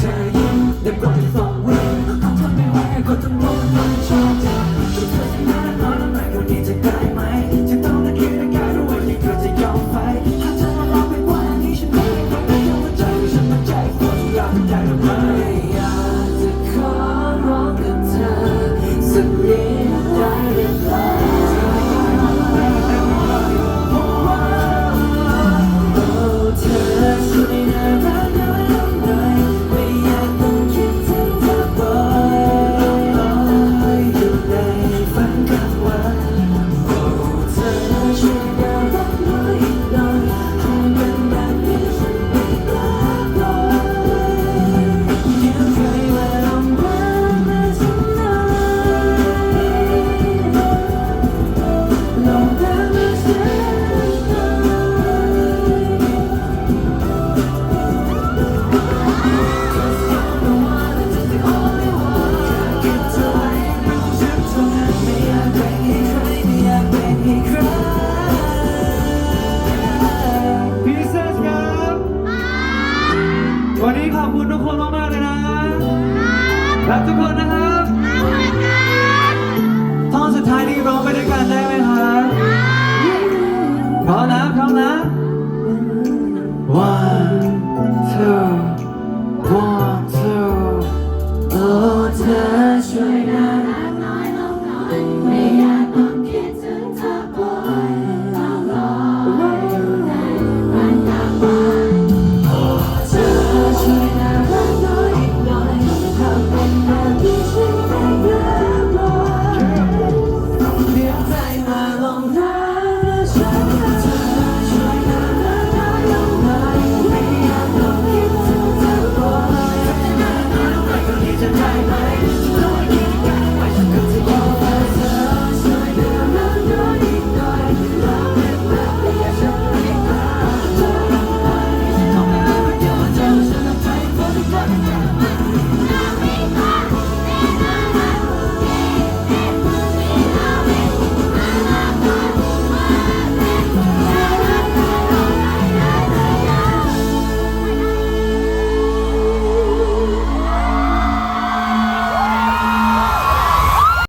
time. ร้อมนะพร้อมนะ one two one two โอ้เธอช่วยนะ